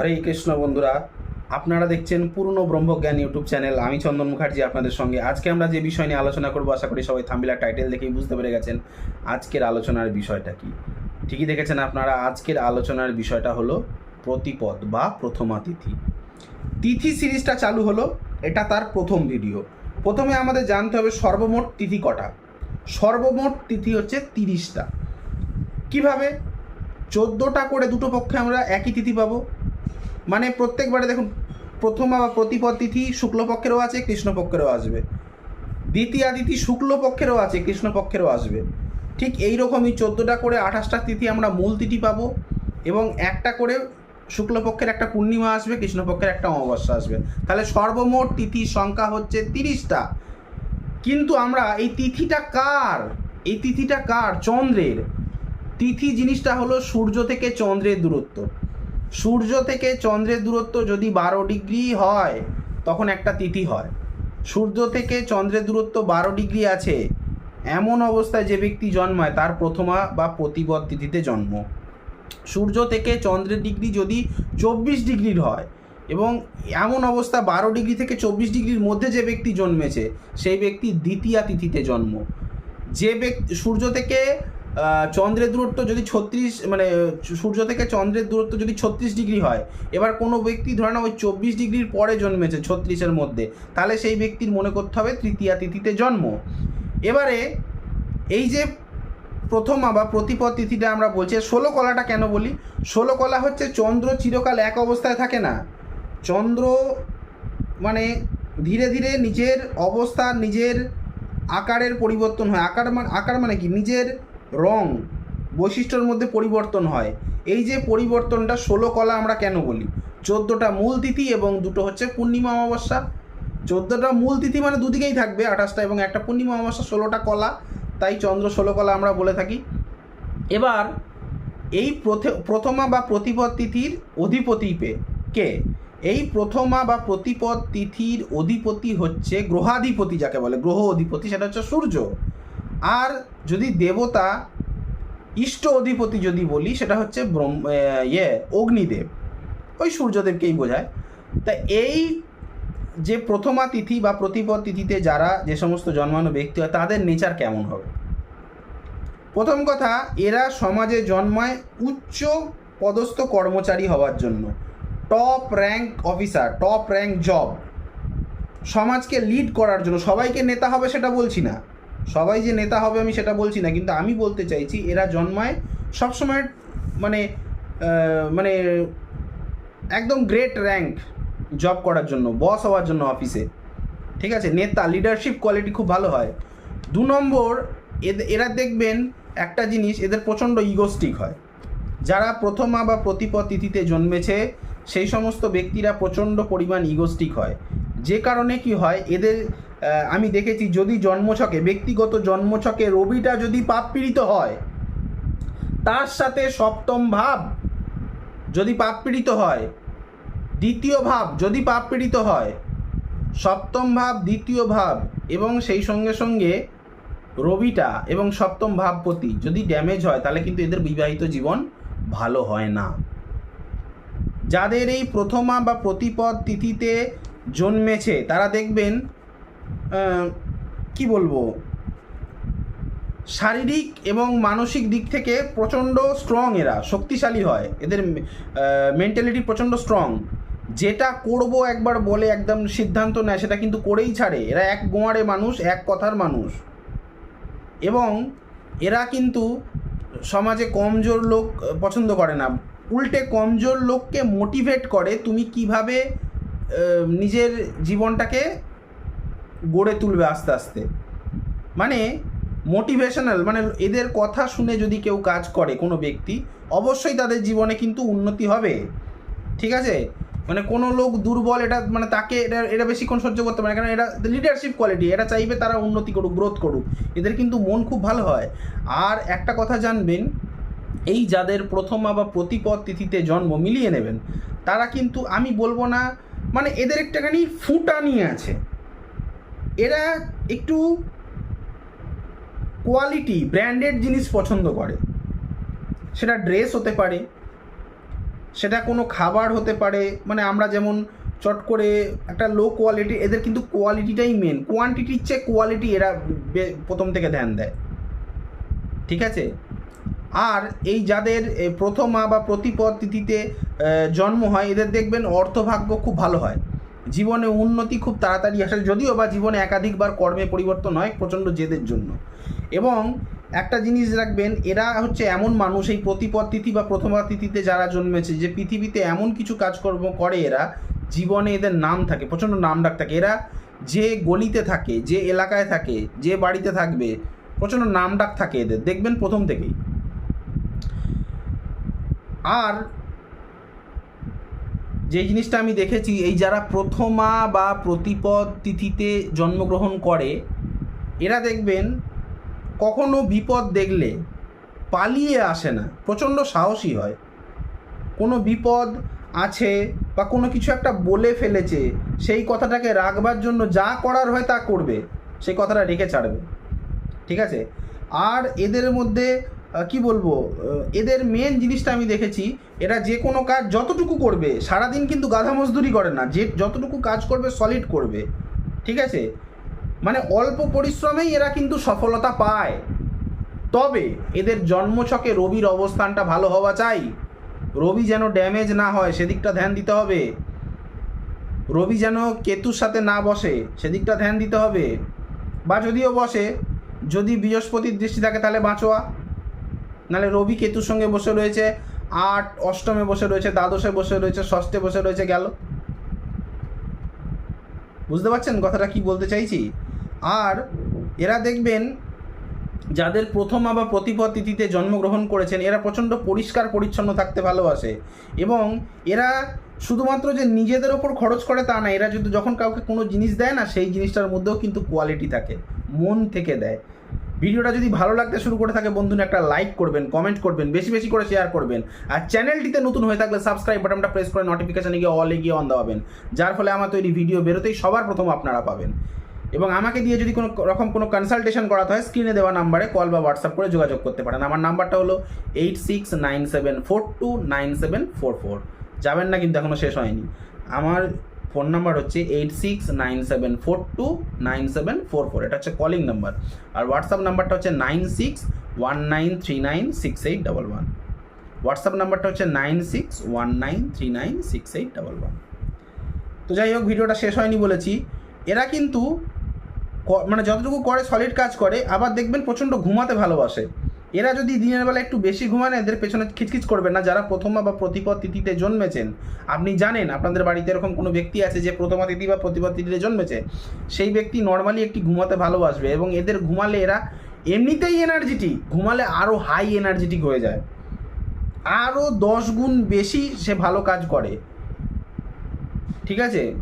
হরে কৃষ্ণ বন্ধুরা, আপনারা দেখছেন পূর্ণ ব্রহ্মজ্ঞান ইউটিউব চ্যানেল। আমি চন্দন মুখার্জি আপনাদের সঙ্গে। আজকে আমরা যে বিষয় নিয়ে আলোচনা করব, আশা করি সবাই থাম্বিলা টাইটেল দেখেই বুঝতে পেরে গেছেন আজকের আলোচনার বিষয়টা কি। ঠিকই দেখেছেন আপনারা, আজকের আলোচনার বিষয়টা হলো প্রতিপদ বা প্রথমা তিথি। তিথি সিরিজটা চালু হলো, এটা তার প্রথম ভিডিও। প্রথমে আমাদের জানতে হবে সর্বমোট তিথি কটা। সর্বমোট তিথি হচ্ছে তিরিশটা। কীভাবে? চোদ্দোটা করে দুটো পক্ষে আমরা একই তিথি পাবো। মানে প্রত্যেকবারে দেখুন, প্রথমা বা প্রতিপদ তিথি শুক্লপক্ষেরও আছে, কৃষ্ণপক্ষেরও আসবে। দ্বিতীয়া তিথি শুক্লপক্ষেরও আছে, কৃষ্ণপক্ষেরও আসবে। ঠিক এই রকমই চোদ্দোটা করে আঠাশটা তিথি আমরা মূল তিথি পাবো এবং একটা করে শুক্লপক্ষের একটা পূর্ণিমা আসবে, কৃষ্ণপক্ষের একটা অমাবস্যা আসবে। তাহলে সর্বমোট তিথির সংখ্যা হচ্ছে তিরিশটা। কিন্তু আমরা এই তিথিটা কার? এই তিথিটা কার? চন্দ্রের। তিথি জিনিসটা হলো সূর্য থেকে চন্দ্রের দূরত্ব। সূর্য থেকে চন্দ্রের দূরত্ব যদি বারো ডিগ্রি হয়, তখন একটা তিথি হয়। সূর্য থেকে চন্দ্রের দূরত্ব বারো ডিগ্রি আছে, এমন অবস্থায় যে ব্যক্তি জন্মায়, তার প্রথমা বা প্রতিপদ তিথিতে জন্ম। সূর্য থেকে চন্দ্রের ডিগ্রি যদি চব্বিশ ডিগ্রির হয় এবং এমন অবস্থা বারো ডিগ্রি থেকে চব্বিশ ডিগ্রির মধ্যে যে ব্যক্তি জন্মেছে, সেই ব্যক্তি দ্বিতীয়া তিথিতে জন্ম। যে ব্যক্তি, সূর্য থেকে চন্দ্রের দূরত্ব যদি ছত্রিশ মানে সূর্য থেকে চন্দ্রের দূরত্ব যদি ছত্রিশ ডিগ্রি হয়, এবার কোনো ব্যক্তি ধরে না ওই চব্বিশ ডিগ্রির পরে জন্মেছে ছত্রিশের মধ্যে, তাহলে সেই ব্যক্তির মনে করতে হবে তৃতীয়া তিথিতে জন্ম। এবারে এই যে প্রথমা বা প্রতিপদ তিথিটা আমরা বলছি ষোলো কলাটা কেন বলি? ষোলো কলা হচ্ছে চন্দ্র চিরকাল এক অবস্থায় থাকে না। চন্দ্র মানে ধীরে ধীরে নিজের অবস্থা, নিজের আকারের পরিবর্তন হয়। আকার মানে আকার মানে কি? নিজের রং বৈশিষ্ট্যর মধ্যে পরিবর্তন হয়। এই যে পরিবর্তনটা ষোলো কলা আমরা কেন বলি? চোদ্দোটা মূল তিথি এবং দুটো হচ্ছে পূর্ণিমা অমাবস্যা। চোদ্দোটা মূল তিথি মানে দুদিকেই থাকবে, আঠাশটা এবং একটা পূর্ণিমা অমাবস্যা, ষোলোটা কলা। তাই চন্দ্র ষোলো কলা আমরা বলে থাকি। এবার এই প্রথ- প্রথমা বা প্রতিপদ তিথির অধিপতি পে, কে? এই প্রথমা বা প্রতিপদ তিথির অধিপতি হচ্ছে গ্রহাধিপতি যাকে বলে, গ্রহ অধিপতি, সেটা হচ্ছে সূর্য। আর যদি দেবতা, ইষ্ট অধিপতি যদি বলি, সেটা হচ্ছে ব্রহ্ম ইয়ে অগ্নিদেব। ওই সূর্যদেবকেই বোঝায়। তা এই যে প্রথমা তিথি বা প্রতিপদ তিথিতে যারা যে সমস্ত জন্মানো ব্যক্তি হয়, তাদের নেচার কেমন হবে? প্রথম কথা, এরা সমাজে জন্মায় উচ্চ পদস্থ কর্মচারী হওয়ার জন্য। Top rank officer, top rank job. সমাজকে লিড করার জন্য। সবাইকে নেতা হবে সেটা বলছি না। সবাই যে নেতা হবে আমি সেটা বলছি না, কিন্তু আমি বলতে চাইছি এরা জন্মায় সবসময় মানে মানে একদম গ্রেট র্যাঙ্ক জব করার জন্য বস হওয়ার জন্য অফিসে ঠিক আছে? নেতা লিডারশিপ কোয়ালিটি খুব ভালো হয়। দু নম্বর এরা দেখবেন একটা জিনিস, এদের প্রচণ্ড ইগোস্টিক হয়। যারা প্রথমা বা প্রতিপদ তিথিতে জন্মেছে, সেই সমস্ত ব্যক্তিরা প্রচণ্ড পরিমাণ ইগোস্টিক হয়। যে কারণে কি হয়, এদের আমি দেখেছি যদি জন্মছকে, ব্যক্তিগত জন্মছকে রবিটা যদি পাপ পীড়িত হয়, তার সাথে সপ্তম ভাব যদি পাপ পীড়িত হয়, দ্বিতীয় ভাব যদি পাপ পীড়িত হয়, সপ্তম ভাব, দ্বিতীয় ভাব এবং সেই সঙ্গে সঙ্গে রবিটা এবং সপ্তম ভাবপতি যদি ড্যামেজ হয়, তাহলে কিন্তু এদের বিবাহিত জীবন ভালো হয় না। যাদের এই প্রথমা বা প্রতিপদ তিথিতে জন্মেছে, তারা দেখবেন কি বলব? শারীরিক এবং মানসিক দিক থেকে প্রচণ্ড স্ট্রং এরা, শক্তিশালী হয়। এদের মেন্টালিটি প্রচণ্ড স্ট্রং যেটা করব একবার বলে একদম সিদ্ধান্ত নেয়, সেটা কিন্তু করেই ছাড়ে। এরা এক গোয়ারে মানুষ, এক কথার মানুষ। এবং এরা কিন্তু সমাজে কমজোর লোক পছন্দ করে না। উল্টে কমজোর লোককে মোটিভেট করে তুমি কীভাবে নিজের জীবনটাকে গড়ে তুলবে আস্তে আস্তে। মানে মোটিভেশনাল মানে এদের কথা শুনে যদি কেউ কাজ করে কোনো ব্যক্তি, অবশ্যই তাদের জীবনে কিন্তু উন্নতি হবে। ঠিক আছে? মানে কোনো লোক দুর্বল, এটা মানে তাকে এটা এটা বেশিক্ষণ সহ্য করতে পারে কারণ এটা লিডারশিপ কোয়ালিটি এটা চাইবে তারা উন্নতি করুক গ্রোথ করুক। এদের কিন্তু মন খুব ভালো হয়। আর একটা কথা জানবেন, এই যাদের প্রথমা বা প্রতিপদ তিথিতে জন্ম মিলিয়ে নেবেন, তারা কিন্তু, আমি বলব না মানে এদের একটাখানি ফুটানি আছে। এরা একটু কোয়ালিটি ব্র্যান্ডেড জিনিস পছন্দ করে। সেটা ড্রেস হতে পারে, সেটা কোনো খাবার হতে পারে মানে আমরা যেমন চট করে একটা লো কোয়ালিটি এদের কিন্তু কোয়ালিটিটাই মেন কোয়ান্টিটির চেয়ে কোয়ালিটি এরা প্রথম থেকে ধ্যান দেয়। ঠিক আছে? আর এই যাদের প্রথমা বা প্রতিপদ তিথিতে জন্ম হয়, এদের দেখবেন অর্থভাগ্য খুব ভালো হয়। জীবনে উন্নতি খুব তাড়াতাড়ি আসে, যদিও বা জীবনে একাধিকবার কর্মে পরিবর্তন হয় প্রচণ্ড জেদের জন্য। এবং একটা জিনিস রাখবেন, এরা হচ্ছে এমন মানুষ, এই প্রতিপদ তিথি বা প্রথমা তিথিতে যারা জন্মেছে, যে পৃথিবীতে এমন কিছু কাজকর্ম করে এরা, জীবনে এদের নাম থাকে, প্রচণ্ড নাম ডাক থাকে। এরা যে গলিতে থাকে, যে এলাকায় থাকে, যে বাড়িতে থাকবে, প্রচণ্ড নাম ডাক থাকে এদের। দেখবেন প্রথম থেকেই। আর যে জিনিসটা আমি দেখেছি, এই যারা প্রথমা বা প্রতিপদ তিথিতে জন্মগ্রহণ করে, এরা দেখবেন কখনো বিপদ দেখলে পালিয়ে আসে না, প্রচণ্ড সাহসী হয়। কোনো বিপদ আছে বা কোনো কিছু একটা বলে ফেলেছে, সেই কথাটাকে রাখবার জন্য যা করার হয় তা করবে, সেই কথাটা রেখে ছাড়বে। ঠিক আছে? আর এদের মধ্যে কি বলব? এদের মেন জিনিসটা আমি দেখেছি, এরা যে কোনো কাজ যতটুকু করবে, সারাদিন কিন্তু গাধা মজদুরি করে না, যে যতটুকু কাজ করবে সলিড করবে। ঠিক আছে? মানে অল্প পরিশ্রমেই এরা কিন্তু সফলতা পায়। তবে এদের জন্মছকে রবির অবস্থানটা ভালো হওয়া চাই। রবি যেন ড্যামেজ না হয়, সেদিকটা ধ্যান দিতে হবে। রবি যেন কেতুর সাথে না বসে, সেদিকটা ধ্যান দিতে হবে। বা যদিও বসে, যদি বৃহস্পতির দৃষ্টি থাকে, তাহলে বাঁচোয়া। নাহলে রবি কেতুর সঙ্গে বসে রয়েছে, আট অষ্টমে বসে রয়েছে, দ্বাদশে বসে রয়েছে, ষষ্ঠে বসে রয়েছে, গেল। বুঝতে পারছেন কথাটা কি বলতে চাইছি? আর এরা দেখবেন যাদের প্রথম বা প্রতিপদ তিথিতে জন্মগ্রহণ করেছেন, এরা প্রচণ্ড পরিষ্কার পরিচ্ছন্ন থাকতে ভালোবাসে। এবং এরা শুধুমাত্র যে নিজেদের ওপর খরচ করে তা না, এরা যদি যখন কাউকে কোনো জিনিস দেয় না, সেই জিনিসটার মধ্যেও কিন্তু কোয়ালিটি থাকে, মন থেকে দেয়। ভিডিওটা যদি ভালো লাগতে শুরু করে থাকে বন্ধুরা, একটা লাইক করবেন কমেন্ট করবেন, বেশি বেশি করে শেয়ার করবেন। আর চ্যানেলটিতে নতুন হয়ে থাকলে সাবস্ক্রাইব বাটনটা প্রেস করে নোটিফিকেশানে গিয়ে অলে গিয়ে অন দেওয়াবেন যার ফলে আমার তৈরি ভিডিও বেরোতেই সবার প্রথম আপনারা পাবেন। এবং আমাকে দিয়ে যদি কোনো রকম কোনো কনসালটেশন করাতে হয় স্ক্রিনে দেওয়া নাম্বারে কল বা হোয়াটসঅ্যাপ করে যোগাযোগ করতে পারেন। আমার নাম্বারটা হলো eight six nine seven four two nine seven four four যাবেন না, কিন্তু এখনও শেষ হয়নি। আমার ফোন নাম্বার হচ্ছে eight six nine seven four two nine seven four four এটা হচ্ছে কলিং নাম্বার আর হোয়াটসঅ্যাপ নাম্বারটা হচ্ছে nine six one nine three nine six eight double one WhatsApp নাম্বারটা হচ্ছে nine six one nine three nine six eight double one তো যাই হোক, ভিডিওটা শেষ হয়নি বলেছি। এরা কিন্তু মানে যতটুকু করে সলিড কাজ করে, আবার দেখবেন প্রচণ্ড ঘুমাতে ভালোবাসে। এরা যদি দিনের বেলা একটু বেশি ঘুমান এদের পেছনে খিচখিচ করবে না যারা প্রথমা বা প্রতিপদ তিথিতে জন্মেছেন। আপনি জানেন, আপনাদের বাড়িতে এরকম কোনো ব্যক্তি আছে যে প্রথমা তিথি বা প্রতিপদ তিথিতে জন্মেছে? সেই ব্যক্তি নর্মালি একটি ঘুমাতে ভালোবাসবে এবং এদের ঘুমালে এরা এমনিতেই এনার্জেটিক ঘুমালে আরও হাই এনার্জেটিক হয়ে যায়। আরও দশ গুণ বেশি সে ভালো কাজ করে। ঠিক আছে?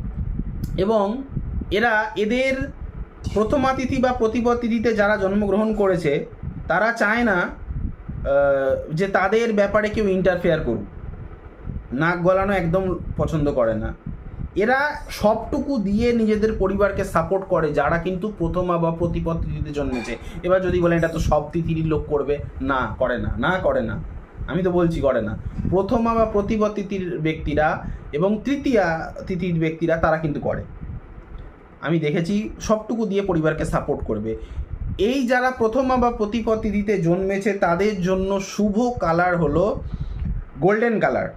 এবং এরা এদের প্রথমা তিথি বা প্রতিপদ তিথিতে যারা জন্মগ্রহণ করেছে তারা চায় না যে তাদের ব্যাপারে কেউ ইন্টারফেয়ার করুক। নাক গলানো একদম পছন্দ করে না। এরা সবটুকু দিয়ে নিজেদের পরিবারকে সাপোর্ট করে, যারা কিন্তু প্রথমা বা প্রতিপদ জন্মেছে। এবার যদি বলেন এটা তো সব তিথিরই লোক করবে। না, করে না না, করে না। আমি তো বলছি, করে না। প্রথমা বা প্রতিপদ ব্যক্তিরা এবং তৃতীয়া তিথির ব্যক্তিরা, তারা কিন্তু করে। আমি দেখেছি, সবটুকু দিয়ে পরিবারকে সাপোর্ট করবে। এই যারা প্রথমা বা প্রতিপদ তিথিতে জন্মেছে, তাদের জন্য শুভ কালার হলো গোল্ডেন কালার,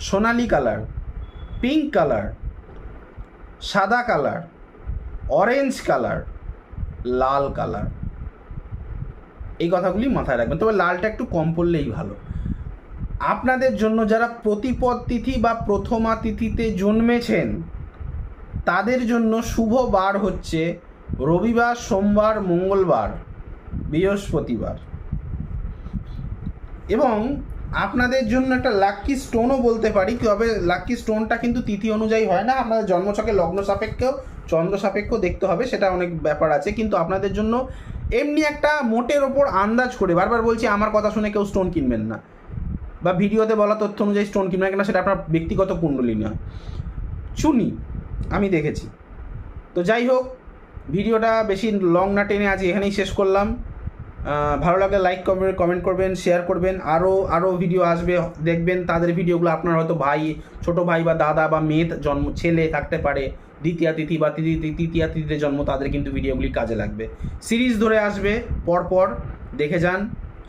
সোনালি কালার, পিঙ্ক কালার, সাদা কালার, অরেঞ্জ কালার, লাল কালার। এই কথাগুলি মাথায় রাখবেন। তবে লালটা একটু কম পড়লেই ভালো। আপনাদের জন্য যারা প্রতিপদ তিথি বা প্রথমা তিথিতে জন্মেছেন, তাদের জন্য শুভ বার হচ্ছে রবিবার, সোমবার, মঙ্গলবার, বৃহস্পতিবার। এবং আপনাদের জন্য একটা লাক্কি স্টোনও বলতে পারি তবে লাক্কি স্টোনটা কিন্তু তিথি অনুযায়ী হয় না আপনাদের জন্মছকে লগ্ন সাপেক্ষেও, চন্দ্র সাপেক্ষ দেখতে হবে, সেটা অনেক ব্যাপার আছে, কিন্তু আপনাদের জন্য এমনি একটা মোটের ওপর আন্দাজ করে, বারবার বলছি, আমার কথা শুনে কেউ স্টোন কিনবেন না। বা ভিডিওতে বলা তথ্য অনুযায়ী স্টোন কিনবেন কিনা, সেটা আপনার ব্যক্তিগত কুণ্ডলী নয়। চুনি, আমি দেখেছি। তো যাই হোক ভিডিওটা বেশি লং না টেনে আজ এখানেই শেষ করলাম। ভালো লাগলে লাইক করবেন কমেন্ট করবেন শেয়ার করবেন। আরও আরও ভিডিও আসবে, দেখবেন তাদের ভিডিওগুলো আপনার হয়তো ভাই, ছোট ভাই বা দাদা বা মেয়ে জন্ম, ছেলে থাকতে পারে, দ্বিতীয় তিথি বা তৃতীয় তিথিতে জন্ম, তাদের কিন্তু ভিডিওগুলি কাজে লাগবে। সিরিজ ধরে আসবে, পরপর দেখে যান,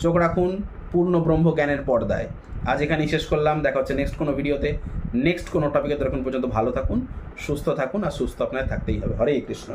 চোখ রাখুন, পূর্ণ ব্রহ্ম জ্ঞানের পর্দায়। আজ এখানেই শেষ করলাম, দেখা হচ্ছে নেক্সট কোনো ভিডিওতে। নেক্সট কোনো টপিকে তখন পর্যন্ত ভালো থাকুন, সুস্থ থাকুন, আর সুস্থ আপনার থাকতেই হবে। হরে কৃষ্ণ।